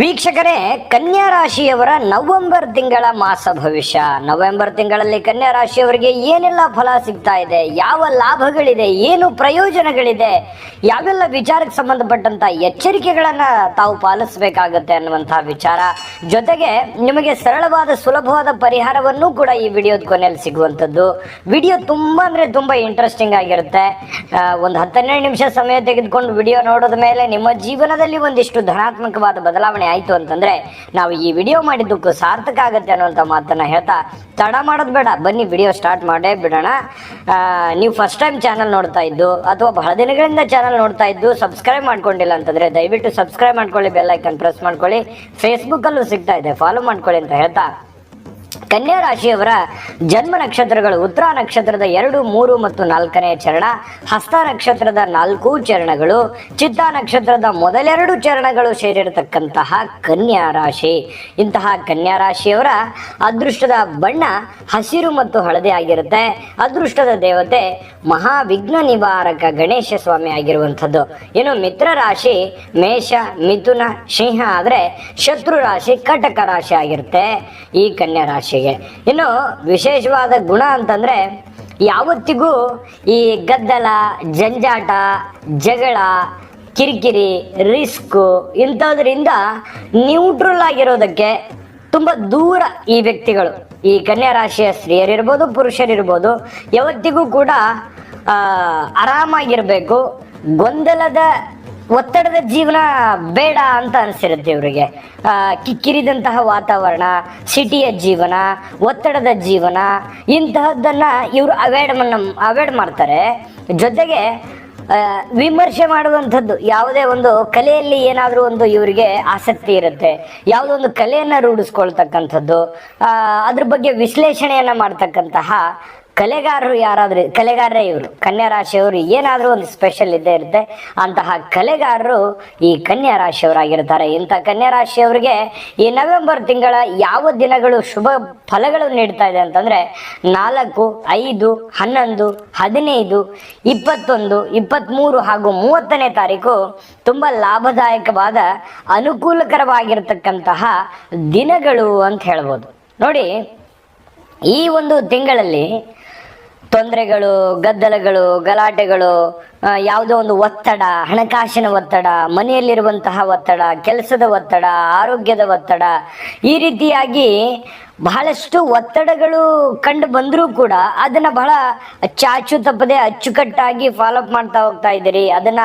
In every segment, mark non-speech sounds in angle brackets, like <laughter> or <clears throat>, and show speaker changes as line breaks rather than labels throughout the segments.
ವೀಕ್ಷಕರೇ, ಕನ್ಯಾ ರಾಶಿಯವರ ನವೆಂಬರ್ ತಿಂಗಳ ಮಾಸ ಭವಿಷ್ಯ. ನವೆಂಬರ್ ತಿಂಗಳಲ್ಲಿ ಕನ್ಯಾ ರಾಶಿಯವರಿಗೆ ಏನೆಲ್ಲ ಫಲ ಸಿಗ್ತಾ ಇದೆ? ಯಾವ ಲಾಭಗಳಿದೆ? ಏನು ಪ್ರಯೋಜನಗಳಿದೆ? ಯಾವೆಲ್ಲ ವಿಚಾರಕ್ಕೆ ಸಂಬಂಧಪಟ್ಟಂತ ಎಚ್ಚರಿಕೆಗಳನ್ನ ತಾವು ಪಾಲಿಸಬೇಕಾಗುತ್ತೆ ಅನ್ನುವಂತಹ ವಿಚಾರ. ಜೊತೆಗೆ ನಿಮಗೆ ಸರಳವಾದ, ಸುಲಭವಾದ ಪರಿಹಾರವನ್ನು ಕೂಡ ಈ ವಿಡಿಯೋದ ಕೊನೆಯಲ್ಲಿ ಸಿಗುವಂಥದ್ದು. ವಿಡಿಯೋ ತುಂಬಾ ಅಂದ್ರೆ ತುಂಬಾ ಇಂಟ್ರೆಸ್ಟಿಂಗ್ ಆಗಿರುತ್ತೆ. ಒಂದು ಹತ್ತನ್ನೆರಡು ನಿಮಿಷ ಸಮಯ ತೆಗೆದುಕೊಂಡು ವಿಡಿಯೋ ನೋಡೋದ ಮೇಲೆ ನಿಮ್ಮ ಜೀವನದಲ್ಲಿ ಒಂದಿಷ್ಟು ಧನಾತ್ಮಕವಾದ ಬದಲಾವಣೆ ಆಯಿತು ಅಂತಂದ್ರೆ ನಾವು ಈ ವಿಡಿಯೋ ಮಾಡಿದ್ದಕ್ಕೂ ಸಾರ್ಥಕ ಆಗುತ್ತೆ ಅನ್ನುವಂಥ ಮಾತನ್ನ ಹೇಳ್ತಾ ತಡ ಮಾಡೋದು ಬೇಡ. ಬನ್ನಿ ವಿಡಿಯೋ ಸ್ಟಾರ್ಟ್ ಮಾಡೇ ಬಿಡೋಣ. ನೀವು ಫಸ್ಟ್ ಟೈಮ್ ಚಾನಲ್ ನೋಡ್ತಾ ಇದ್ದು ಅಥವಾ ಬಹಳ ದಿನಗಳಿಂದ ಚಾನಲ್ ನೋಡ್ತಾ ಇದ್ದು ಸಬ್ಸ್ಕ್ರೈಬ್ ಮಾಡ್ಕೊಂಡಿಲ್ಲ ಅಂತಂದ್ರೆ ದಯವಿಟ್ಟು ಸಬ್ಸ್ಕ್ರೈಬ್ ಮಾಡ್ಕೊಳ್ಳಿ ಬೆಲ್ ಐಕನ್ ಪ್ರೆಸ್ ಮಾಡ್ಕೊಳ್ಳಿ. ಫೇಸ್ಬುಕ್ಕಲ್ಲೂ ಸಿಗ್ತಾ ಇದೆ. ಫಾಲೋ ಮಾಡ್ಕೊಳ್ಳಿ ಅಂತ ಹೇಳ್ತಾ ಕನ್ಯಾ ರಾಶಿಯವರ ಜನ್ಮ ನಕ್ಷತ್ರಗಳು ಉತ್ತರ ನಕ್ಷತ್ರದ ಎರಡು, ಮೂರು ಮತ್ತು ನಾಲ್ಕನೇ ಚರಣ, ಹಸ್ತ ನಕ್ಷತ್ರದ ನಾಲ್ಕು ಚರಣಗಳು, ಚಿತ್ತ ನಕ್ಷತ್ರದ ಮೊದಲೆರಡು ಚರಣಗಳು ಸೇರಿರತಕ್ಕಂತಹ ಕನ್ಯಾ ರಾಶಿ. ಇಂತಹ ಕನ್ಯಾ ರಾಶಿಯವರ ಅದೃಷ್ಟದ ಬಣ್ಣ ಹಸಿರು ಮತ್ತು ಹಳದಿ ಆಗಿರುತ್ತೆ. ಅದೃಷ್ಟದ ದೇವತೆ ಮಹಾವಿಘ್ನ ನಿವಾರಕ ಗಣೇಶ ಸ್ವಾಮಿ ಆಗಿರುವಂಥದ್ದು. ಇನ್ನು ಮಿತ್ರ ರಾಶಿ ಮೇಷ, ಮಿಥುನ, ಸಿಂಹ, ಆದರೆ ಶತ್ರು ರಾಶಿ ಕಟಕ ರಾಶಿ ಆಗಿರುತ್ತೆ. ಈ ಕನ್ಯಾ ರಾಶಿಗೆ ಇನ್ನು ವಿಶೇಷವಾದ ಗುಣ ಅಂತಂದ್ರೆ ಯಾವತ್ತಿಗೂ ಈ ಗದ್ದಲ, ಜಂಜಾಟ, ಜಗಳ, ಕಿರಿಕಿರಿ, ರಿಸ್ಕು ಇಂಥದ್ರಿಂದ ನ್ಯೂಟ್ರಲ್ ಆಗಿರೋದಕ್ಕೆ ತುಂಬ ದೂರ ಈ ವ್ಯಕ್ತಿಗಳು. ಈ ಕನ್ಯಾ ರಾಶಿಯ ಸ್ತ್ರೀಯರಿರ್ಬೋದು, ಪುರುಷರಿರ್ಬೋದು, ಯಾವತ್ತಿಗೂ ಕೂಡ ಆರಾಮಾಗಿರ್ಬೇಕು. ಗೊಂದಲದ ಒತ್ತಡದ ಜೀವನ ಬೇಡ ಅಂತ ಅನಿಸಿರುತ್ತೆ ಇವರಿಗೆ. ಕಿಕ್ಕಿರಿದಂತಹ ವಾತಾವರಣ, ಸಿಟಿಯ ಜೀವನ, ಒತ್ತಡದ ಜೀವನ, ಇಂತಹದ್ದನ್ನು ಇವರು ಅವಾಯ್ಡ್ ಅವಾಯ್ಡ್ ಮಾಡ್ತಾರೆ. ಜೊತೆಗೆ ವಿಮರ್ಶೆ ಮಾಡುವಂಥದ್ದು ಯಾವುದೇ ಒಂದು ಕಲೆಯಲ್ಲಿ ಏನಾದರೂ ಒಂದು ಇವರಿಗೆ ಆಸಕ್ತಿ ಇರುತ್ತೆ. ಯಾವುದೋ ಒಂದು ಕಲೆಯನ್ನು ರೂಢಿಸ್ಕೊಳ್ತಕ್ಕಂಥದ್ದು ಅದ್ರ ಬಗ್ಗೆ ವಿಶ್ಲೇಷಣೆಯನ್ನು ಮಾಡ್ತಕ್ಕಂತಹ ಕಲೆಗಾರರು ಯಾರಾದ್ರೂ, ಕಲೆಗಾರರೇ ಇವರು ಕನ್ಯಾ ರಾಶಿಯವರು ಏನಾದರೂ ಒಂದು ಸ್ಪೆಷಲ್ ಇದ್ದೇ ಇರುತ್ತೆ. ಅಂತಹ ಕಲೆಗಾರರು ಈ ಕನ್ಯಾ ರಾಶಿಯವರಾಗಿರ್ತಾರೆ ಇಂಥ ಕನ್ಯಾ ರಾಶಿಯವರಿಗೆ ಈ ನವೆಂಬರ್ ತಿಂಗಳ ಯಾವ ದಿನಗಳು ಶುಭ ಫಲಗಳು ನೀಡ್ತಾ ಇದೆ ಅಂತಂದ್ರೆ ನಾಲ್ಕು, ಐದು, ಹನ್ನೊಂದು, ಹದಿನೈದು, ಇಪ್ಪತ್ತೊಂದು ಇಪ್ಪತ್ತ್ಮೂರು ಹಾಗೂ ಮೂವತ್ತನೇ ತಾರೀಕು ತುಂಬ ಲಾಭದಾಯಕವಾದ, ಅನುಕೂಲಕರವಾಗಿರ್ತಕ್ಕಂತಹ ದಿನಗಳು ಅಂತ ಹೇಳ್ಬೋದು. ನೋಡಿ, ಈ ಒಂದು ತಿಂಗಳಲ್ಲಿ ತೊಂದರೆಗಳು, ಗದ್ದಲಗಳು, ಗಲಾಟೆಗಳು ಯಾವುದೋ ಒಂದು ಒತ್ತಡ, ಹಣಕಾಸಿನ ಒತ್ತಡ, ಮನೆಯಲ್ಲಿರುವಂತಹ ಒತ್ತಡ, ಕೆಲಸದ ಒತ್ತಡ, ಆರೋಗ್ಯದ ಒತ್ತಡ ಈ ರೀತಿಯಾಗಿ ಬಹಳಷ್ಟು ಒತ್ತಡಗಳು ಕಂಡು ಬಂದರೂ ಕೂಡ ಅದನ್ನ ಬಹಳ ಚಾಚು ತಪ್ಪದೆ ಅಚ್ಚುಕಟ್ಟಾಗಿ ಫಾಲೋಅಪ್ ಮಾಡ್ತಾ ಹೋಗ್ತಾ ಇದ್ದೀರಿ. ಅದನ್ನ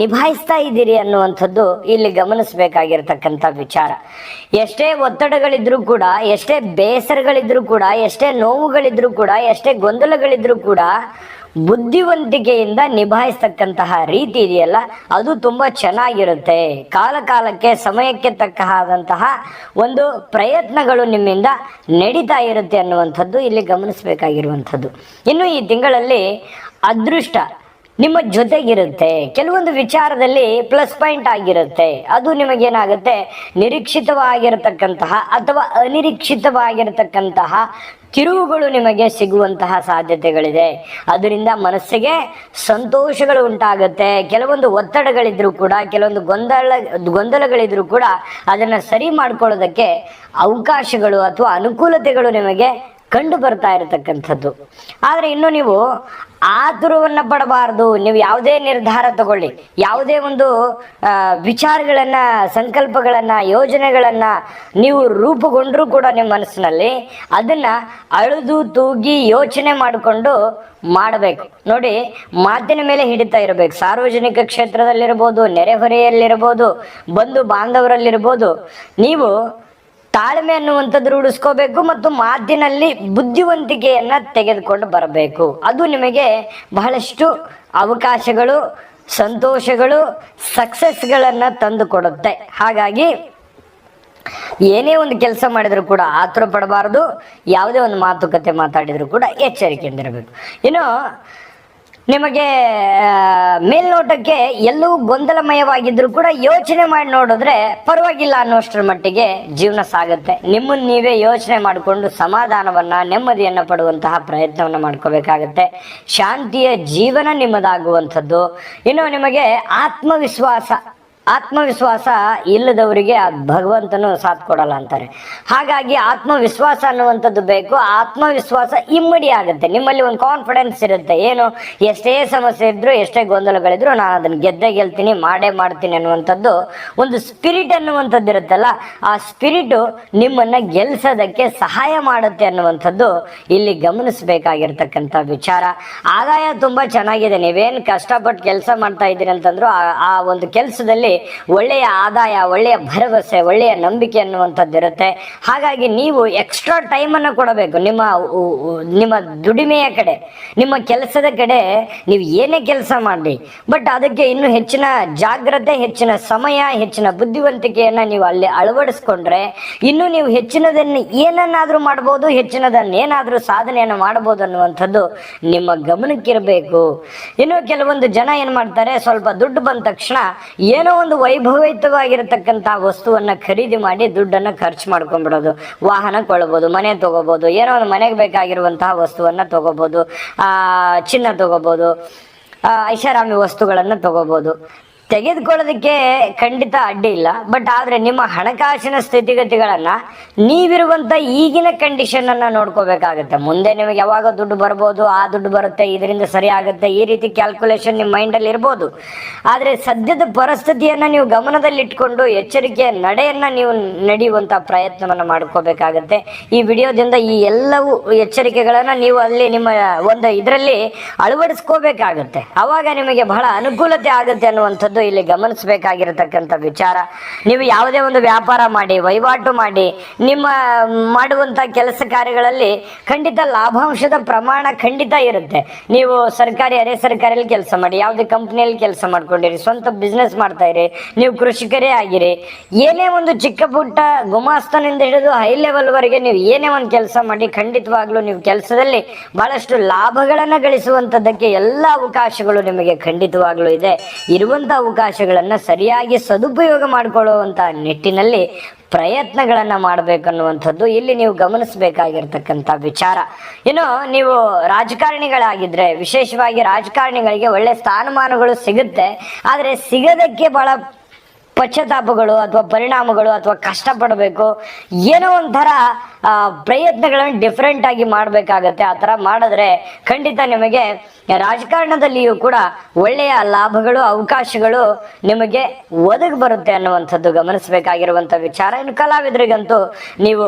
ನಿಭಾಯಿಸ್ತಾ ಇದ್ದೀರಿ ಅನ್ನುವಂಥದ್ದು ಇಲ್ಲಿ ಗಮನಿಸಬೇಕಾಗಿರ್ತಕ್ಕಂಥ ವಿಚಾರ. ಎಷ್ಟೇ ಒತ್ತಡಗಳಿದ್ರೂ ಕೂಡ, ಎಷ್ಟೇ ಬೇಸರಗಳಿದ್ರೂ ಕೂಡ, ಎಷ್ಟೇ ನೋವುಗಳಿದ್ರೂ ಕೂಡ, ಎಷ್ಟೇ ಗೊಂದಲಗಳಿದ್ರೂ ಕೂಡ ಬುದ್ಧಿವಂತಿಕೆಯಿಂದ ನಿಭಾಯಿಸ್ತಕ್ಕಂತಹ ರೀತಿ ಇದೆಯಲ್ಲ, ಅದು ತುಂಬಾ ಚೆನ್ನಾಗಿರುತ್ತೆ. ಕಾಲಕಾಲಕ್ಕೆ, ಸಮಯಕ್ಕೆ ತಕ್ಕ ಆದಂತಹ ಒಂದು ಪ್ರಯತ್ನಗಳು ನಿಮ್ಮಿಂದ ನಡೀತಾ ಇರುತ್ತೆ ಅನ್ನುವಂಥದ್ದು ಇಲ್ಲಿ ಗಮನಿಸಬೇಕಾಗಿರುವಂಥದ್ದು. ಇನ್ನು ಈ ತಿಂಗಳಲ್ಲಿ ಅದೃಷ್ಟ ನಿಮ್ಮ ಜೊತೆಗಿರುತ್ತೆ. ಕೆಲವೊಂದು ವಿಚಾರದಲ್ಲಿ ಪ್ಲಸ್ ಪಾಯಿಂಟ್ ಆಗಿರುತ್ತೆ. ಅದು ನಿಮಗೇನಾಗುತ್ತೆ? ನಿರೀಕ್ಷಿತವಾಗಿರತಕ್ಕಂತಹ ಅಥವಾ ಅನಿರೀಕ್ಷಿತವಾಗಿರತಕ್ಕಂತಹ ತಿರುವುಗಳು ನಿಮಗೆ ಸಿಗುವಂತಹ ಸಾಧ್ಯತೆಗಳಿದೆ. ಅದರಿಂದ ಮನಸ್ಸಿಗೆ ಸಂತೋಷಗಳು ಉಂಟಾಗುತ್ತೆ. ಕೆಲವೊಂದು ಒತ್ತಡಗಳಿದ್ರು ಕೂಡ, ಕೆಲವೊಂದು ಗೊಂದಲ, ಗೊಂದಲಗಳಿದ್ರೂ ಕೂಡ ಅದನ್ನು ಸರಿ ಮಾಡ್ಕೊಳ್ಳೋದಕ್ಕೆ ಅವಕಾಶಗಳು ಅಥವಾ ಅನುಕೂಲತೆಗಳು ನಿಮಗೆ ಕಂಡು ಬರ್ತಾ ಇರತಕ್ಕಂಥದ್ದು. ಆದರೆ ಇನ್ನು ನೀವು ಆತುರವನ್ನು ಪಡಬಾರ್ದು. ನೀವು ಯಾವುದೇ ನಿರ್ಧಾರ ತಗೊಳ್ಳಿ. ಯಾವುದೇ ಒಂದು ವಿಚಾರಗಳನ್ನು, ಸಂಕಲ್ಪಗಳನ್ನ, ಯೋಜನೆಗಳನ್ನ ನೀವು ರೂಪುಗೊಂಡರೂ ಕೂಡ ನಿಮ್ಮ ಮನಸ್ಸಿನಲ್ಲಿ ಅದನ್ನ ಅಳಿದು ತೂಗಿ ಯೋಚನೆ ಮಾಡಿಕೊಂಡು ಮಾಡಬೇಕು. ನೋಡಿ, ಮಾತಿನ ಮೇಲೆ ಹಿಡಿತಾ ಇರಬೇಕು. ಸಾರ್ವಜನಿಕ ಕ್ಷೇತ್ರದಲ್ಲಿರ್ಬೋದು, ನೆರೆಹೊರೆಯಲ್ಲಿರ್ಬೋದು, ಬಂಧು ಬಾಂಧವರಲ್ಲಿರ್ಬೋದು, ನೀವು ತಾಳ್ಮೆ ಅನ್ನುವಂಥದ್ದು ರೂಢಿಸ್ಕೋಬೇಕು ಮತ್ತು ಮಾತಿನಲ್ಲಿ ಬುದ್ಧಿವಂತಿಕೆಯನ್ನ ತೆಗೆದುಕೊಂಡು ಬರಬೇಕು. ಅದು ನಿಮಗೆ ಬಹಳಷ್ಟು ಅವಕಾಶಗಳು, ಸಂತೋಷಗಳು ಸಕ್ಸಸ್ಗಳನ್ನು ತಂದು ಕೊಡುತ್ತೆ ಹಾಗಾಗಿ ಏನೇ ಒಂದು ಕೆಲಸ ಮಾಡಿದ್ರು ಕೂಡ ಆತುರ ಪಡಬಾರದು ಯಾವುದೇ ಒಂದು ಮಾತುಕತೆ ಮಾತಾಡಿದ್ರು ಕೂಡ ಎಚ್ಚರಿಕೆಯಿಂದಿರಬೇಕು. ಇನ್ನು ನಿಮಗೆ ಮೇಲ್ನೋಟಕ್ಕೆ ಎಲ್ಲೂ ಗೊಂದಲಮಯವಾಗಿದ್ರು ಕೂಡ ಯೋಚನೆ ಮಾಡಿ ನೋಡಿದ್ರೆ ಪರವಾಗಿಲ್ಲ ಅನ್ನೋಷ್ಟರ ಮಟ್ಟಿಗೆ ಜೀವನ ಸಾಗುತ್ತೆ. ನಿಮ್ಮನ್ನ ನೀವೇ ಯೋಚನೆ ಮಾಡಿಕೊಂಡು ಸಮಾಧಾನವನ್ನ, ನೆಮ್ಮದಿಯನ್ನ ಪಡುವಂತಹ ಪ್ರಯತ್ನವನ್ನ ಮಾಡ್ಕೋಬೇಕಾಗತ್ತೆ. ಶಾಂತಿಯ ಜೀವನ ನಿಮ್ಮದಾಗುವಂಥದ್ದು. ಇನ್ನು ನಿಮಗೆ ಆತ್ಮವಿಶ್ವಾಸ ಆತ್ಮವಿಶ್ವಾಸ ಇಲ್ಲದವರಿಗೆ ಭಗವಂತನು ಸಾಥ್ ಕೊಡಲ್ಲ ಅಂತಾರೆ. ಹಾಗಾಗಿ ಆತ್ಮವಿಶ್ವಾಸ ಅನ್ನುವಂಥದ್ದು ಬೇಕು. ಆತ್ಮವಿಶ್ವಾಸ ಇಮ್ಮಡಿ ಆಗುತ್ತೆ. ನಿಮ್ಮಲ್ಲಿ ಒಂದು ಕಾನ್ಫಿಡೆನ್ಸ್ ಇರುತ್ತೆ. ಏನು, ಎಷ್ಟೇ ಸಮಸ್ಯೆ ಇದ್ರು, ಎಷ್ಟೇ ಗೊಂದಲಗಳಿದ್ರು ನಾನು ಅದನ್ನು ಗೆದ್ದೇ ಗೆಲ್ತೀನಿ, ಮಾಡೇ ಮಾಡ್ತೀನಿ ಅನ್ನುವಂಥದ್ದು ಒಂದು ಸ್ಪಿರಿಟ್ ಅನ್ನುವಂಥದ್ದು ಇರುತ್ತಲ್ಲ, ಆ ಸ್ಪಿರಿಟು ನಿಮ್ಮನ್ನ ಗೆಲ್ಸೋದಕ್ಕೆ ಸಹಾಯ ಮಾಡುತ್ತೆ ಅನ್ನುವಂಥದ್ದು ಇಲ್ಲಿ ಗಮನಿಸಬೇಕಾಗಿರ್ತಕ್ಕಂಥ ವಿಚಾರ. ಆದಾಯ ತುಂಬಾ ಚೆನ್ನಾಗಿದೆ. ನೀವೇನು ಕಷ್ಟಪಟ್ಟು ಕೆಲಸ ಮಾಡ್ತಾ ಇದ್ದೀರಿ ಅಂತಂದ್ರು ಆ ಒಂದು ಕೆಲಸದಲ್ಲಿ ಒಳ್ಳೆಯ ಆದಾಯ, ಒಳ್ಳೆಯ ಭರವಸೆ, ಒಳ್ಳೆಯ ನಂಬಿಕೆ ಅನ್ನುವಂಥದ್ದು ಇರುತ್ತೆ. ಹಾಗಾಗಿ ನೀವು ಎಕ್ಸ್ಟ್ರಾ ಟೈಮನ್ನು ಕೊಡಬೇಕು. ನಿಮ್ಮ ನಿಮ್ಮ ದುಡಿಮೆಯ ಕಡೆ, ನಿಮ್ಮ ಕೆಲಸದ ಕಡೆ ನೀವು ಏನೇ ಕೆಲಸ ಮಾಡಿ ಬಟ್ ಅದಕ್ಕೆ ಇನ್ನು ಹೆಚ್ಚಿನ ಜಾಗ್ರತೆ, ಹೆಚ್ಚಿನ ಸಮಯ, ಹೆಚ್ಚಿನ ಬುದ್ಧಿವಂತಿಕೆಯನ್ನ ನೀವು ಅಲ್ಲಿ ಅಳವಡಿಸ್ಕೊಂಡ್ರೆ ಇನ್ನು ನೀವು ಹೆಚ್ಚಿನದನ್ನು ಏನನ್ನಾದರೂ ಮಾಡ್ಬೋದು, ಹೆಚ್ಚಿನದನ್ನ ಏನಾದರೂ ಸಾಧನೆಯನ್ನು ಮಾಡಬಹುದು ಅನ್ನುವಂಥದ್ದು ನಿಮ್ಮ ಗಮನಕ್ಕಿರಬೇಕು. ಇನ್ನು ಕೆಲವೊಂದು ಜನ ಏನ್ ಮಾಡ್ತಾರೆ, ಸ್ವಲ್ಪ ದುಡ್ಡು ಬಂದ ತಕ್ಷಣ ಏನೋ ಒಂದು ವೈಭವಯುತವಾಗಿರತಕ್ಕಂತ ವಸ್ತುವನ್ನ ಖರೀದಿ ಮಾಡಿ ದುಡ್ಡನ್ನ ಖರ್ಚು ಮಾಡ್ಕೊಂಡ್ಬಿಡೋದು. ವಾಹನ ಕೊಳ್ಳಬಹುದು, ಮನೆ ತಗೋಬಹುದು, ಏನೋ ಒಂದು ಮನೆಗೆ ಬೇಕಾಗಿರುವಂತಹ ವಸ್ತುವನ್ನ ತಗೋಬಹುದು, ಆ, ಚಿನ್ನ ತಗೋಬಹುದು ಐಷಾರಾಮಿ ವಸ್ತುಗಳನ್ನ ತಗೋಬಹುದು. ತೆಗೆದುಕೊಳ್ಳೋದಕ್ಕೆ ಖಂಡಿತ ಅಡ್ಡಿ ಇಲ್ಲ. ಬಟ್ ಆದರೆ ನಿಮ್ಮ ಹಣಕಾಸಿನ ಸ್ಥಿತಿಗತಿಗಳನ್ನು ನೀವಿರುವಂಥ ಈಗಿನ ಕಂಡೀಷನನ್ನು ನೋಡ್ಕೋಬೇಕಾಗುತ್ತೆ. ಮುಂದೆ ನಿಮಗೆ ಯಾವಾಗ ದುಡ್ಡು ಬರ್ಬೋದು, ಆ ದುಡ್ಡು ಬರುತ್ತೆ, ಇದರಿಂದ ಸರಿ ಆಗುತ್ತೆ, ಈ ರೀತಿ ಕ್ಯಾಲ್ಕುಲೇಷನ್ ನಿಮ್ಮ ಮೈಂಡಲ್ಲಿ ಇರ್ಬೋದು. ಆದರೆ ಸದ್ಯದ ಪರಿಸ್ಥಿತಿಯನ್ನು ನೀವು ಗಮನದಲ್ಲಿಟ್ಕೊಂಡು ಎಚ್ಚರಿಕೆಯ ನಡೆಯನ್ನು ನೀವು ನಡೆಯುವಂಥ ಪ್ರಯತ್ನವನ್ನು ಮಾಡ್ಕೋಬೇಕಾಗತ್ತೆ. ಈ ವಿಡಿಯೋದಿಂದ ಈ ಎಲ್ಲವೂ ಎಚ್ಚರಿಕೆಗಳನ್ನು ನೀವು ಅಲ್ಲಿ ನಿಮ್ಮ ಒಂದು ಇದರಲ್ಲಿ ಅಳವಡಿಸ್ಕೋಬೇಕಾಗತ್ತೆ. ಆವಾಗ ನಿಮಗೆ ಬಹಳ ಅನುಕೂಲತೆ ಆಗುತ್ತೆ ಅನ್ನುವಂಥದ್ದು ಇಲ್ಲಿ ಗಮನಿಸಬೇಕಾಗಿರತಕ್ಕಂಥ ವಿಚಾರ. ನೀವು ಯಾವುದೇ ಒಂದು ವ್ಯಾಪಾರ ಮಾಡಿ, ವಹಿವಾಟು ಮಾಡಿ, ನಿಮ್ಮ ಮಾಡುವಂತ ಕೆಲಸ ಕಾರ್ಯಗಳಲ್ಲಿ ಖಂಡಿತ ಲಾಭಾಂಶದ ಪ್ರಮಾಣ ಖಂಡಿತ ಇರುತ್ತೆ. ನೀವು ಸರ್ಕಾರಿ, ಅರೆ ಸರ್ಕಾರಿಯಲ್ಲಿ ಕೆಲಸ ಮಾಡಿ, ಯಾವುದೇ ಕಂಪ್ನಿಯಲ್ಲಿ ಕೆಲಸ ಮಾಡ್ಕೊಂಡಿರಿ, ಸ್ವಂತ ಬಿಸ್ನೆಸ್ ಮಾಡ್ತಾ ಇರಿ, ನೀವು ಕೃಷಿಕರೇ ಆಗಿರಿ, ಏನೇ ಒಂದು ಚಿಕ್ಕ ಪುಟ್ಟ ಗುಮಾಸ್ತನಿಂದ ಹಿಡಿದು ಹೈ ಲೆವೆಲ್ ವರೆಗೆ ನೀವು ಏನೇ ಒಂದು ಕೆಲಸ ಮಾಡಿ, ಖಂಡಿತವಾಗ್ಲೂ ನೀವು ಕೆಲಸದಲ್ಲಿ ಬಹಳಷ್ಟು ಲಾಭಗಳನ್ನ ಗಳಿಸುವಂತದ್ದಕ್ಕೆ ಎಲ್ಲ ಅವಕಾಶಗಳು ನಿಮಗೆ ಖಂಡಿತವಾಗ್ಲೂ ಇದೆ. ಇರುವಂತ ಅವಕಾಶಗಳನ್ನ ಸರಿಯಾಗಿ ಸದುಪಯೋಗ ಮಾಡಿಕೊಳ್ಳುವಂತ ನಿಟ್ಟಿನಲ್ಲಿ ಪ್ರಯತ್ನಗಳನ್ನ ಮಾಡಬೇಕನ್ನುವಂಥದ್ದು ಇಲ್ಲಿ ನೀವು ಗಮನಿಸಬೇಕಾಗಿರ್ತಕ್ಕಂಥ ವಿಚಾರ. ಇನ್ನು ನೀವು ರಾಜಕಾರಣಿಗಳಾಗಿದ್ರೆ, ವಿಶೇಷವಾಗಿ ರಾಜಕಾರಣಿಗಳಿಗೆ ಒಳ್ಳೆ ಸ್ಥಾನಮಾನಗಳು ಸಿಗುತ್ತೆ. ಆದರೆ ಸಿಗದಕ್ಕೆ ಬಹಳ ಪಶ್ಚಾತ್ತಾಪಗಳು ಅಥವಾ ಪರಿಣಾಮಗಳು ಅಥವಾ ಕಷ್ಟಪಡಬೇಕು. ಏನೋ ಒಂಥರ ಪ್ರಯತ್ನಗಳನ್ನು ಡಿಫ್ರೆಂಟ್ ಆಗಿ ಮಾಡಬೇಕಾಗತ್ತೆ. ಆ ಥರ ಮಾಡಿದ್ರೆ ಖಂಡಿತ ನಿಮಗೆ ರಾಜಕಾರಣದಲ್ಲಿಯೂ ಕೂಡ ಒಳ್ಳೆಯ ಲಾಭಗಳು, ಅವಕಾಶಗಳು ನಿಮಗೆ ಒದಗಿ ಬರುತ್ತೆ ಅನ್ನುವಂಥದ್ದು ಗಮನಿಸಬೇಕಾಗಿರುವಂಥ ವಿಚಾರ. ಇನ್ನು ಕಲಾವಿದರಿಗಂತೂ ನೀವು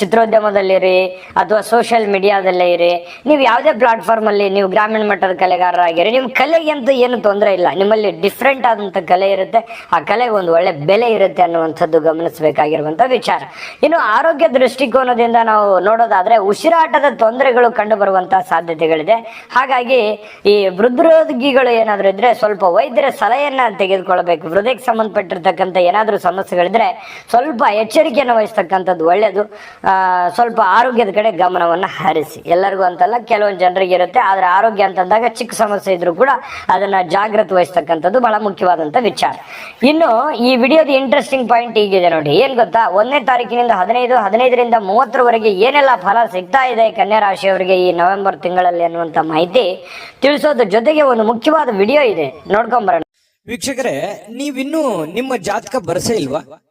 ಚಿತ್ರೋದ್ಯಮದಲ್ಲಿರಿ ಅಥವಾ ಸೋಷಿಯಲ್ ಮೀಡಿಯಾದಲ್ಲೇ ಇರಿ, ನೀವು ಯಾವುದೇ ಪ್ಲಾಟ್ಫಾರ್ಮಲ್ಲಿ ನೀವು ಗ್ರಾಮೀಣ ಮಟ್ಟದ ಕಲೆಗಾರರಾಗಿರಿ, ನಿಮ್ಮ ಕಲೆಗಂತೂ ಏನು ತೊಂದರೆ ಇಲ್ಲ. ನಿಮ್ಮಲ್ಲಿ ಡಿಫ್ರೆಂಟ್ ಆದಂಥ ಕಲೆ ಇರುತ್ತೆ, ಆ ಕಲೆಗೆ ಒಂದು ಒಳ್ಳೆ ಬೆಲೆ ಇರುತ್ತೆ ಅನ್ನುವಂಥದ್ದು ಗಮನಿಸಬೇಕಾಗಿರುವಂಥ ವಿಚಾರ. ಇನ್ನು ಆರೋಗ್ಯ ದೃಷ್ಟಿಕೋನದಿಂದ ನಾವು ನೋಡೋದಾದ್ರೆ ಉಸಿರಾಟದ ತೊಂದರೆಗಳು ಕಂಡು ಬರುವಂತಹ ಸಾಧ್ಯತೆಗಳಿದೆ. ಹಾಗಾಗಿ ಈ ಹೃದ್ರೋಗಿಗಳು ಏನಾದರೂ ಇದ್ರೆ ಸ್ವಲ್ಪ ವೈದ್ಯರ ಸಲಹೆಯನ್ನ ತೆಗೆದುಕೊಳ್ಬೇಕು. ಹೃದಯಕ್ಕೆ ಸಂಬಂಧಪಟ್ಟಿರ್ತಕ್ಕಂಥ ಏನಾದರೂ ಸಮಸ್ಯೆಗಳಿದ್ರೆ ಸ್ವಲ್ಪ ಎಚ್ಚರಿಕೆಯನ್ನು ವಹಿಸ್ತಕ್ಕಂಥದ್ದು ಒಳ್ಳೆಯದು ಸ್ವಲ್ಪ ಆರೋಗ್ಯದ ಕಡೆ ಗಮನವನ್ನು ಹರಿಸಿ. ಎಲ್ಲರಿಗೂ ಅಂತಲ್ಲ, ಕೆಲವೊಂದು ಜನರಿಗೆ ಇರುತ್ತೆ, ಆದರೆ ಆರೋಗ್ಯ ಅಂತಂದಾಗ ಚಿಕ್ಕ ಸಮಸ್ಯೆ ಇದ್ರೂ ಕೂಡ ಅದನ್ನ ಜಾಗ್ರತೆ ವಹಿಸ್ತಕ್ಕಂಥದ್ದು ಬಹಳ ಮುಖ್ಯವಾದಂಥ ವಿಚಾರ. ಇನ್ನು ಈ ವಿಡಿಯೋದ ಇಂಟ್ರೆಸ್ಟಿಂಗ್ ಪಾಯಿಂಟ್ ಈಗಿದೆ ನೋಡಿ. ಏನ್ ಗೊತ್ತಾ? ಒಂದನೇ ತಾರೀಕಿನಿಂದ ಹದಿನೈದು, ಹದಿನೈದರಿಂದ ಮೂವತ್ತರವರೆಗೆ ಏನೆಲ್ಲ ಫಲ ಸಿಗ್ತಾ ಇದೆ ಕನ್ಯಾ ರಾಶಿಯವರಿಗೆ ಈ ನವೆಂಬರ್ ತಿಂಗಳಲ್ಲಿ ಅನ್ನುವಂಥ ಮಾಹಿತಿ. ತಿಳಿಸೋದ್ರ ಜೊತೆಗೆ ಒಂದು ಮುಖ್ಯವಾದ ವಿಡಿಯೋ ಇದೆ. ನೋಡ್ಕೊಂಬರೋಣ
ವೀಕ್ಷಕರೇ ನೀವಿನ್ನೂ ನಿಮ್ಮ ಜಾತಕ ಬರಸೇ ಇಲ್ವಾ?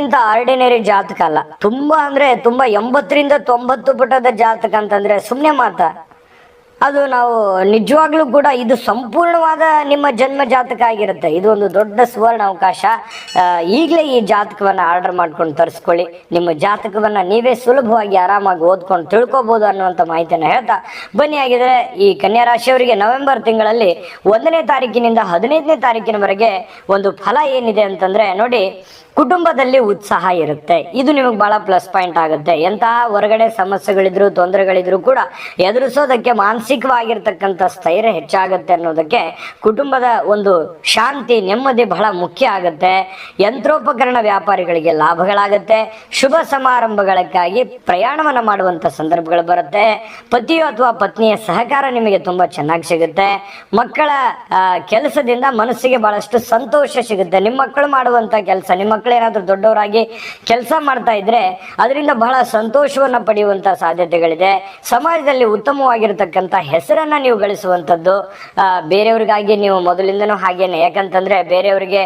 ಅಂತಿಂತ ಆರ್ಡಿನರಿ ಜಾತಕ ಅಲ್ಲ. ತುಂಬಾ ಅಂದ್ರೆ ತುಂಬಾ ಎಂಬತ್ತರಿಂದ ತೊಂಬತ್ತು ಪುಟದ ಜಾತಕ ಅಂತಂದ್ರೆ ಸುಮ್ಮನೆ ಮಾತ ಅದು ನಾವು ನಿಜವಾಗ್ಲೂ ಕೂಡ ಇದು ಸಂಪೂರ್ಣವಾದ ನಿಮ್ಮ ಜನ್ಮ ಜಾತಕ ಆಗಿರುತ್ತೆ. ಇದು ಒಂದು ದೊಡ್ಡ ಸುವರ್ಣ ಅವಕಾಶ. ಈಗಲೇ ಈ ಜಾತಕವನ್ನು ಆರ್ಡರ್ ಮಾಡ್ಕೊಂಡು ತರಿಸ್ಕೊಳ್ಳಿ. ನಿಮ್ಮ ಜಾತಕವನ್ನು ನೀವೇ ಸುಲಭವಾಗಿ ಆರಾಮಾಗಿ ಓದ್ಕೊಂಡು ತಿಳ್ಕೊಬೋದು ಅನ್ನುವಂಥ ಮಾಹಿತಿಯನ್ನು ಹೇಳ್ತಾ ಬನ್ನಿ. ಆಗಿದ್ರೆ ಈ ಕನ್ಯಾ ರಾಶಿಯವರಿಗೆ ನವೆಂಬರ್ ತಿಂಗಳಲ್ಲಿ ಒಂದನೇ ತಾರೀಕಿನಿಂದ ಹದಿನೈದನೇ ತಾರೀಕಿನವರೆಗೆ ಒಂದು ಫಲ ಏನಿದೆ ಅಂತಂದರೆ ನೋಡಿ ಕುಟುಂಬದಲ್ಲಿ ಉತ್ಸಾಹ ಇರುತ್ತೆ. ಇದು ನಿಮಗೆ ಬಹಳ ಪ್ಲಸ್ ಪಾಯಿಂಟ್ ಆಗುತ್ತೆ. ಎಂತಹ ಹೊರಗಡೆ ಸಮಸ್ಯೆಗಳಿದ್ರು, ತೊಂದರೆಗಳಿದ್ರು ಕೂಡ ಎದುರಿಸೋದಕ್ಕೆ ಮಾನಸಿಕವಾಗಿರ್ತಕ್ಕಂಥ ಸ್ಥೈರ್ಯ ಹೆಚ್ಚಾಗುತ್ತೆ ಅನ್ನೋದಕ್ಕೆ ಕುಟುಂಬದ ಒಂದು ಶಾಂತಿ, ನೆಮ್ಮದಿ ಬಹಳ ಮುಖ್ಯ ಆಗುತ್ತೆ. ಯಂತ್ರೋಪಕರಣ ವ್ಯಾಪಾರಿಗಳಿಗೆ ಲಾಭಗಳಾಗುತ್ತೆ. ಶುಭ ಸಮಾರಂಭಗಳಕ್ಕಾಗಿ ಪ್ರಯಾಣವನ್ನು ಮಾಡುವಂಥ ಸಂದರ್ಭಗಳು ಬರುತ್ತೆ. ಪತಿಯು ಅಥವಾ ಪತ್ನಿಯ ಸಹಕಾರ ನಿಮಗೆ ತುಂಬ ಚೆನ್ನಾಗಿ ಸಿಗುತ್ತೆ. ಮಕ್ಕಳ ಕೆಲಸದಿಂದ ಮನಸ್ಸಿಗೆ ಬಹಳಷ್ಟು ಸಂತೋಷ ಸಿಗುತ್ತೆ. ನಿಮ್ಮ ಮಕ್ಕಳು ಮಾಡುವಂಥ ಕೆಲಸ, ನಿಮ್ಮ ಏನಾದರೂ ದೊಡ್ಡವರಾಗಿ ಕೆಲಸ ಮಾಡ್ತಾ ಇದ್ರೆ ಅದರಿಂದ ಬಹಳ ಸಂತೋಷವನ್ನು ಪಡೆಯುವಂಥ ಸಾಧ್ಯತೆಗಳಿದೆ. ಸಮಾಜದಲ್ಲಿ ಉತ್ತಮವಾಗಿರ್ತಕ್ಕಂಥ ಹೆಸರನ್ನ ನೀವು ಗಳಿಸುವಂಥದ್ದು ಬೇರೆಯವ್ರಿಗಾಗಿ ನೀವು ಮೊದಲಿಂದನೂ ಹಾಗೇನೆ. ಯಾಕಂತಂದ್ರೆ ಬೇರೆಯವರಿಗೆ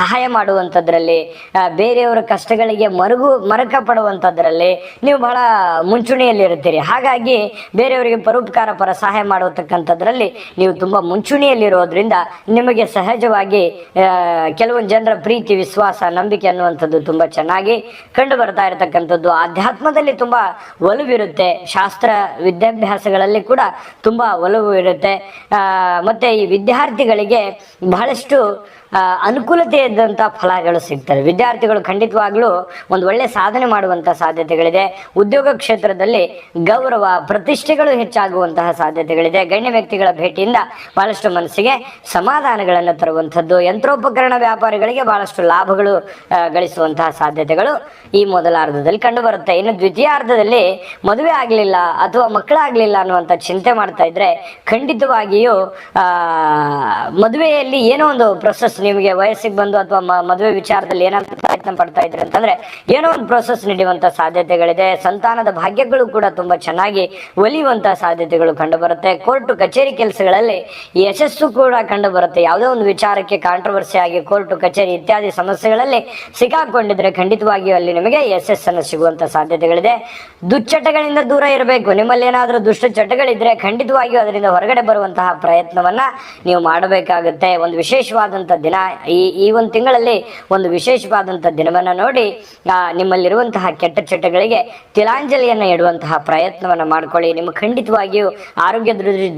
ಸಹಾಯ ಮಾಡುವಂಥದ್ರಲ್ಲಿ ಬೇರೆಯವರ ಕಷ್ಟಗಳಿಗೆ ಮರುಗು, ಮರಕ ಪಡುವಂಥದ್ರಲ್ಲಿ ನೀವು ಬಹಳ ಮುಂಚೂಣಿಯಲ್ಲಿ ಇರುತ್ತೀರಿ ಹಾಗಾಗಿ ಬೇರೆಯವರಿಗೆ ಪರೋಪಕಾರ, ಪರ ಸಹಾಯ ಮಾಡತಕ್ಕಂಥದ್ರಲ್ಲಿ ನೀವು ತುಂಬ ಮುಂಚೂಣಿಯಲ್ಲಿರೋದ್ರಿಂದ ನಿಮಗೆ ಸಹಜವಾಗಿ ಕೆಲವೊಂದು ಜನರ ಪ್ರೀತಿ, ವಿಶ್ವಾಸ ನಂಬಿಕೆ ಅನ್ನುವಂಥದ್ದು ತುಂಬ ಚೆನ್ನಾಗಿ ಕಂಡು ಬರ್ತಾ ಇರತಕ್ಕಂಥದ್ದು. ಆಧ್ಯಾತ್ಮದಲ್ಲಿ ತುಂಬ ಒಲವಿರುತ್ತೆ ಶಾಸ್ತ್ರ ವಿದ್ಯಾಭ್ಯಾಸಗಳಲ್ಲಿ ಕೂಡ ತುಂಬ ಒಲವು ಇರುತ್ತೆ. ಮತ್ತೆ ಈ ವಿದ್ಯಾರ್ಥಿಗಳಿಗೆ ಬಹಳಷ್ಟು ಅನುಕೂಲತೆ ಇದ್ದಂಥ ಫಲಗಳು ಸಿಗ್ತವೆ. ವಿದ್ಯಾರ್ಥಿಗಳು ಖಂಡಿತವಾಗ್ಲೂ ಒಂದು ಒಳ್ಳೆ ಸಾಧನೆ ಮಾಡುವಂತಹ ಸಾಧ್ಯತೆಗಳಿದೆ. ಉದ್ಯೋಗ ಕ್ಷೇತ್ರದಲ್ಲಿ ಗೌರವ, ಪ್ರತಿಷ್ಠೆಗಳು ಹೆಚ್ಚಾಗುವಂತಹ ಸಾಧ್ಯತೆಗಳಿದೆ. ಗಣ್ಯ ವ್ಯಕ್ತಿಗಳ ಭೇಟಿಯಿಂದ ಬಹಳಷ್ಟು ಮನಸ್ಸಿಗೆ ಸಮಾಧಾನಗಳನ್ನು ತರುವಂಥದ್ದು, ಯಂತ್ರೋಪಕರಣ ವ್ಯಾಪಾರಿಗಳಿಗೆ ಬಹಳಷ್ಟು ಲಾಭಗಳು ಗಳಿಸುವಂತಹ ಸಾಧ್ಯತೆಗಳು ಈ ಮೊದಲಾರ್ಧದಲ್ಲಿ ಕಂಡುಬರುತ್ತೆ. ಇನ್ನು ದ್ವಿತೀಯಾರ್ಧದಲ್ಲಿ ಮದುವೆ ಆಗಲಿಲ್ಲ ಅಥವಾ ಮಕ್ಕಳಾಗಲಿಲ್ಲ ಅನ್ನುವಂಥ ಚಿಂತೆ ಮಾಡ್ತಾ ಇದ್ರೆ ಖಂಡಿತವಾಗಿಯೂ ಮದುವೆಯಲ್ಲಿ ಏನೋ ಒಂದು ಪ್ರೊಸೆಸ್ ನಿಮಗೆ ವಯಸ್ಸಿಗೆ ಬಂದು ಅಥವಾ ಮದುವೆ ವಿಚಾರದಲ್ಲಿ ಏನಾದ್ರು ಪ್ರಯತ್ನ ಪಡ್ತಾ ಇದ್ರಿ ಅಂತಂದ್ರೆ ಏನೋ ಒಂದು ಪ್ರೋಸೆಸ್ ನಡೆಯುವಂತ ಸಾಧ್ಯತೆಗಳಿದೆ. ಸಂತಾನದ ಭಾಗ್ಯಗಳು ಕೂಡ ತುಂಬಾ ಚೆನ್ನಾಗಿ ಒಲಿಯುವಂತ ಸಾಧ್ಯತೆಗಳು ಕಂಡು ಬರುತ್ತೆ ಕೋರ್ಟ್ ಕಚೇರಿ ಕೆಲಸಗಳಲ್ಲಿ ಯಶಸ್ಸು ಕೂಡ ಕಂಡು ಬರುತ್ತೆ ಯಾವುದೋ ಒಂದು ವಿಚಾರಕ್ಕೆ ಕಾಂಟ್ರವರ್ಸಿ ಆಗಿ ಕೋರ್ಟ್ ಕಚೇರಿ ಇತ್ಯಾದಿ ಸಮಸ್ಯೆಗಳಲ್ಲಿ ಸಿಕ್ಕಾಕೊಂಡಿದ್ರೆ ಖಂಡಿತವಾಗಿಯೂ ಅಲ್ಲಿ ನಿಮಗೆ ಯಶಸ್ಸನ್ನು ಸಿಗುವಂತ ಸಾಧ್ಯತೆಗಳಿದೆ. ದುಶ್ಚಟಗಳಿಂದ ದೂರ ಇರಬೇಕು. ನಿಮ್ಮಲ್ಲಿ ಏನಾದರೂ ದುಷ್ಟ ಚಟಗಳಿದ್ರೆ ಖಂಡಿತವಾಗಿಯೂ ಅದರಿಂದ ಹೊರಗಡೆ ಬರುವಂತಹ ಪ್ರಯತ್ನವನ್ನ ನೀವು ಮಾಡಬೇಕಾಗುತ್ತೆ. ಒಂದು ವಿಶೇಷವಾದಂಥ ದಿನ ಈ ಈ ಒಂದು ತಿಂಗಳಲ್ಲಿ ಒಂದು ವಿಶೇಷವಾದಂಥ ದಿನವನ್ನ ನೋಡಿ ನಿಮ್ಮಲ್ಲಿರುವಂತಹ ಕೆಟ್ಟ ಚಟಗಳಿಗೆ ತಿಲಾಂಜಲಿಯನ್ನ ಇಡುವಂತಹ ಪ್ರಯತ್ನವನ್ನ ಮಾಡ್ಕೊಳ್ಳಿ. ನಿಮ್ಮ ಖಂಡಿತವಾಗಿಯೂ ಆರೋಗ್ಯ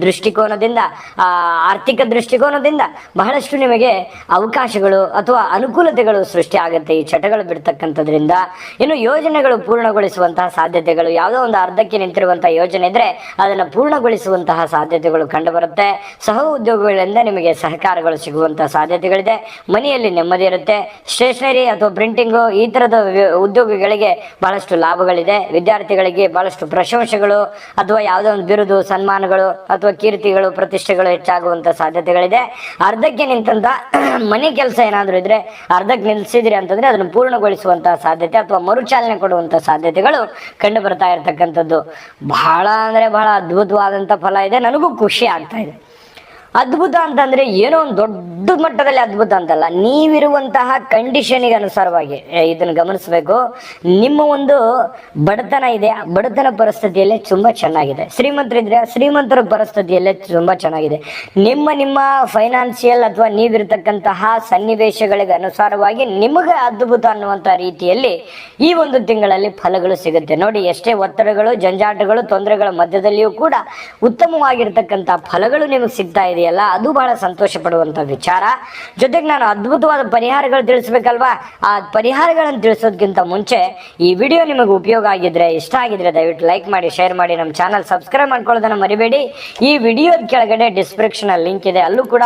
ದೃಷ್ಟಿಕೋನದಿಂದ ಆ, ಆರ್ಥಿಕ ದೃಷ್ಟಿಕೋನದಿಂದ ಬಹಳಷ್ಟು ನಿಮಗೆ ಅವಕಾಶಗಳು ಅಥವಾ ಅನುಕೂಲತೆಗಳು ಸೃಷ್ಟಿ ಆಗುತ್ತೆ ಈ ಚಟಗಳು ಬಿಡ್ತಕ್ಕಂಥದ್ರಿಂದ. ಇನ್ನು ಯೋಜನೆಗಳು ಪೂರ್ಣಗೊಳಿಸುವಂತಹ ಸಾಧ್ಯತೆಗಳು ಯಾವುದೋ ಒಂದು ಅರ್ಧಕ್ಕೆ ನಿಂತಿರುವಂತಹ ಯೋಜನೆ ಇದ್ರೆ ಅದನ್ನು ಪೂರ್ಣಗೊಳಿಸುವಂತಹ ಸಾಧ್ಯತೆಗಳು ಕಂಡುಬರುತ್ತೆ. ಸಹ ಉದ್ಯೋಗಗಳಿಂದ ನಿಮಗೆ ಸಹಕಾರಗಳು ಸಿಗುವಂತಹ ಸಾಧ್ಯತೆಗಳಿದೆ. ಮನೆಯಲ್ಲಿ ನೆಮ್ಮದಿ ಇರುತ್ತೆ. ಸ್ಟೇಷನರಿ ಅಥವಾ ಪ್ರಿಂಟಿಂಗು ಈ ಥರದ ಉದ್ಯೋಗಗಳಿಗೆ ಬಹಳಷ್ಟು ಲಾಭಗಳಿದೆ. ವಿದ್ಯಾರ್ಥಿಗಳಿಗೆ ಬಹಳಷ್ಟು ಪ್ರಶಂಸೆಗಳು ಅಥವಾ ಯಾವುದೋ ಒಂದು ಬಿರುದು, ಸನ್ಮಾನಗಳು ಅಥವಾ ಕೀರ್ತಿಗಳು, ಪ್ರತಿಷ್ಠೆಗಳು ಹೆಚ್ಚಾಗುವಂತ ಸಾಧ್ಯತೆಗಳಿದೆ. ಅರ್ಧಕ್ಕೆ ನಿಂತಂತ <clears throat> ಮನೆ ಕೆಲಸ ಏನಾದರೂ ಇದ್ರೆ ಅರ್ಧಕ್ಕೆ ನಿಲ್ಲಿಸಿದ್ರಿ ಅಂತಂದ್ರೆ ಅದನ್ನು ಪೂರ್ಣಗೊಳಿಸುವಂಥ ಸಾಧ್ಯತೆ ಅಥವಾ ಮರುಚಾಲನೆ ಕೊಡುವಂತ ಸಾಧ್ಯತೆಗಳು ಕಂಡು ಬರ್ತಾ ಇರತಕ್ಕಂಥದ್ದು. ಬಹಳ ಅಂದ್ರೆ ಬಹಳ ಅದ್ಭುತವಾದಂಥ ಫಲ ಇದೆ. ನನಗೂ ಖುಷಿ ಆಗ್ತಾ ಇದೆ. ಅದ್ಭುತ ಅಂತಂದ್ರೆ ಏನೋ ಒಂದು ದೊಡ್ಡ ಮಟ್ಟದಲ್ಲಿ ಅದ್ಭುತ ಅಂತಲ್ಲ. ನೀವಿರುವಂತಹ ಕಂಡೀಷನಿಗೆ ಅನುಸಾರವಾಗಿ ಇದನ್ನು ಗಮನಿಸಬೇಕು. ನಿಮ್ಮ ಒಂದು ಬಡತನ ಇದೆ. ಬಡತನ ಪರಿಸ್ಥಿತಿಯಲ್ಲೇ ತುಂಬಾ ಚೆನ್ನಾಗಿದೆ. ಶ್ರೀಮಂತರಿದ್ರೆ ಶ್ರೀಮಂತರ ಪರಿಸ್ಥಿತಿಯಲ್ಲೇ ತುಂಬಾ ಚೆನ್ನಾಗಿದೆ. ನಿಮ್ಮ ನಿಮ್ಮ ಫೈನಾನ್ಸಿಯಲ್ ಅಥವಾ ನೀವಿರತಕ್ಕಂತಹ ಸನ್ನಿವೇಶಗಳಿಗೆ ಅನುಸಾರವಾಗಿ ನಿಮಗೆ ಅದ್ಭುತ ಅನ್ನುವಂತಹ ರೀತಿಯಲ್ಲಿ ಈ ಒಂದು ತಿಂಗಳಲ್ಲಿ ಫಲಗಳು ಸಿಗುತ್ತೆ. ನೋಡಿ, ಎಷ್ಟೇ ಒತ್ತಡಗಳು, ಜಂಜಾಟಗಳು, ತೊಂದರೆಗಳ ಮಧ್ಯದಲ್ಲಿಯೂ ಕೂಡ ಉತ್ತಮವಾಗಿರ್ತಕ್ಕಂತಹ ಫಲಗಳು ನಿಮಗೆ ಸಿಗ್ತಾ ಇದೆಯಲ್ಲ ಅದು ಬಹಳ ಸಂತೋಷ ಪಡುವಂಥ ವಿಚಾರ. ಜೊತೆಗೆ ನಾನು ಅದ್ಭುತವಾದ ಪರಿಹಾರಗಳು ತಿಳಿಸ್ಬೇಕಲ್ವಾ? ಆ ಪರಿಹಾರಗಳನ್ನು ತಿಳಿಸೋದಕ್ಕಿಂತ ಮುಂಚೆ ಈ ವಿಡಿಯೋ ನಿಮಗೆ ಉಪಯೋಗ ಆಗಿದ್ರೆ, ಇಷ್ಟ ಆಗಿದ್ರೆ ದಯವಿಟ್ಟು ಲೈಕ್ ಮಾಡಿ, ಶೇರ್ ಮಾಡಿ, ನಮ್ಮ ಚಾನಲ್ ಸಬ್ಸ್ಕ್ರೈಬ್ ಮಾಡ್ಕೊಳ್ಳೋದನ್ನ ಮರಿಬೇಡಿ. ಈ ವಿಡಿಯೋದ ಕೆಳಗಡೆ ಡಿಸ್ಕ್ರಿಪ್ಷನ್ ಲಿಂಕ್ ಇದೆ. ಅಲ್ಲೂ ಕೂಡ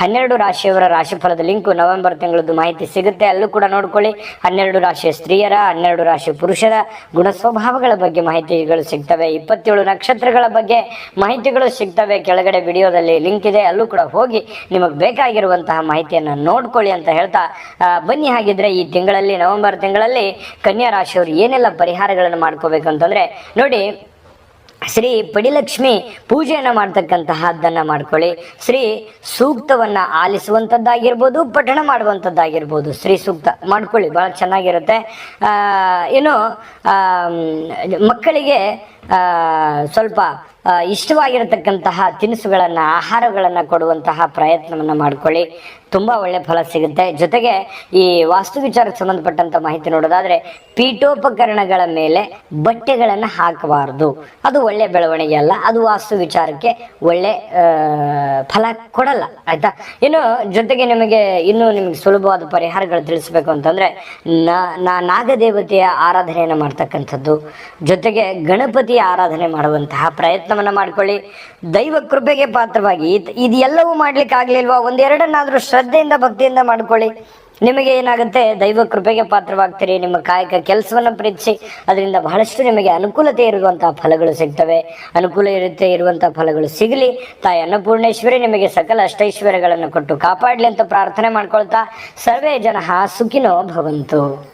ಹನ್ನೆರಡು ರಾಶಿಯವರ ರಾಶಿಫಲದ ಲಿಂಕು ನವೆಂಬರ್ ತಿಂಗಳದ್ದು ಮಾಹಿತಿ ಸಿಗುತ್ತೆ. ಅಲ್ಲೂ ಕೂಡ ನೋಡ್ಕೊಳ್ಳಿ. ಹನ್ನೆರಡು ರಾಶಿಯ ಸ್ತ್ರೀಯರ, ಹನ್ನೆರಡು ರಾಶಿ ಪುರುಷರ ಗುಣ ಸ್ವಭಾವಗಳ ಬಗ್ಗೆ ಮಾಹಿತಿಗಳು ಸಿಗ್ತವೆ. ಇಪ್ಪತ್ತೇಳು ನಕ್ಷತ್ರಗಳ ಬಗ್ಗೆ ಮಾಹಿತಿಗಳು ಸಿಗ್ತವೆ. ಕೆಳಗಡೆ ವಿಡಿಯೋದಲ್ಲಿ ಲಿಂಕ್ ಇದೆ ಅಲ್ಲೂ ಕೂಡ ಹೋಗಿ ನಿಮಗೆ ಬೇಕಾಗಿರುವಂತಹ ಮಾಹಿತಿಯನ್ನು ನೋಡ್ಕೊಳ್ಳಿ ಅಂತ ಹೇಳ್ತಾ ಬನ್ನಿ ಹಾಗಿದ್ರೆ ಈ ತಿಂಗಳಲ್ಲಿ, ನವೆಂಬರ್ ತಿಂಗಳಲ್ಲಿ ಕನ್ಯಾ ರಾಶಿಯವರು ಏನೆಲ್ಲ ಪರಿಹಾರಗಳನ್ನು ಮಾಡ್ಕೋಬೇಕು ಅಂತಂದ್ರೆ, ನೋಡಿ, ಶ್ರೀ ಪಡಿಲಕ್ಷ್ಮಿ ಪೂಜೆಯನ್ನು ಮಾಡ್ತಕ್ಕಂತಹದ್ದನ್ನು ಮಾಡ್ಕೊಳ್ಳಿ. ಶ್ರೀ ಸೂಕ್ತವನ್ನ ಆಲಿಸುವಂಥದ್ದಾಗಿರ್ಬೋದು ಪಠಣ ಮಾಡುವಂಥದ್ದಾಗಿರ್ಬೋದು ಶ್ರೀ ಸೂಕ್ತ ಮಾಡ್ಕೊಳ್ಳಿ ಭಾಳ ಚೆನ್ನಾಗಿರುತ್ತೆ. ಏನು ಮಕ್ಕಳಿಗೆ ಸ್ವಲ್ಪ ಇಷ್ಟವಾಗಿರತಕ್ಕಂತಹ ತಿನಿಸುಗಳನ್ನು, ಆಹಾರಗಳನ್ನು ಕೊಡುವಂತಹ ಪ್ರಯತ್ನವನ್ನು ಮಾಡ್ಕೊಳ್ಳಿ. ತುಂಬ ಒಳ್ಳೆ ಫಲ ಸಿಗುತ್ತೆ. ಜೊತೆಗೆ ಈ ವಾಸ್ತು ವಿಚಾರಕ್ಕೆ ಸಂಬಂಧಪಟ್ಟಂತ ಮಾಹಿತಿ ನೋಡೋದಾದ್ರೆ, ಪೀಠೋಪಕರಣಗಳ ಮೇಲೆ ಬಟ್ಟೆಗಳನ್ನು ಹಾಕಬಾರ್ದು. ಅದು ಒಳ್ಳೆ ಬೆಳವಣಿಗೆ ಅಲ್ಲ. ಅದು ವಾಸ್ತು ವಿಚಾರಕ್ಕೆ ಒಳ್ಳೆ ಫಲ ಕೊಡಲ್ಲ. ಆಯ್ತಾ? ಇನ್ನು ಜೊತೆಗೆ ನಿಮಗೆ ಇನ್ನೂ ನಿಮಗೆ ಸುಲಭವಾದ ಪರಿಹಾರಗಳು ತಿಳಿಸ್ಬೇಕು ಅಂತಂದ್ರೆ ನಾ ನಾಗದೇವತೆಯ ಆರಾಧನೆಯನ್ನು ಮಾಡ್ತಕ್ಕಂಥದ್ದು. ಜೊತೆಗೆ ಗಣಪತಿಯ ಆರಾಧನೆ ಮಾಡುವಂತಹ ಪ್ರಯತ್ನವನ್ನ ಮಾಡ್ಕೊಳ್ಳಿ. ದೈವ ಕೃಪೆಗೆ ಪಾತ್ರವಾಗಿ ಇದ್- ಇದೆಲ್ಲವೂ ಮಾಡ್ಲಿಕ್ಕೆ ಆಗ್ಲಿಲ್ವಾ? ಒಂದೆರಡನ್ನಾದ್ರೂ ಶ್ರದ್ಧೆಯಿಂದ, ಭಕ್ತಿಯಿಂದ ಮಾಡ್ಕೊಳ್ಳಿ. ನಿಮಗೆ ಏನಾಗುತ್ತೆ? ದೈವ ಕೃಪೆಗೆ ಪಾತ್ರವಾಗ್ತೀರಿ. ನಿಮ್ಮ ಕಾಯಕ ಕೆಲಸವನ್ನು ಪ್ರೀತಿಸಿ, ಅದರಿಂದ ಬಹಳಷ್ಟು ನಿಮಗೆ ಅನುಕೂಲತೆ ಇರುವಂತಹ ಫಲಗಳು ಸಿಗ್ತವೆ. ಅನುಕೂಲ ಇರುತ್ತೆ, ಇರುವಂತಹ ಫಲಗಳು ಸಿಗಲಿ. ತಾಯಿ ಅನ್ನಪೂರ್ಣೇಶ್ವರಿ ನಿಮಗೆ ಸಕಲ ಅಷ್ಟೈಶ್ವರ್ಯಗಳನ್ನು ಕೊಟ್ಟು ಕಾಪಾಡಲಿ ಅಂತ ಪ್ರಾರ್ಥನೆ ಮಾಡ್ಕೊಳ್ತಾ, ಸರ್ವೇ ಜನ ಸುಖಿನೋ ಭವಂತು.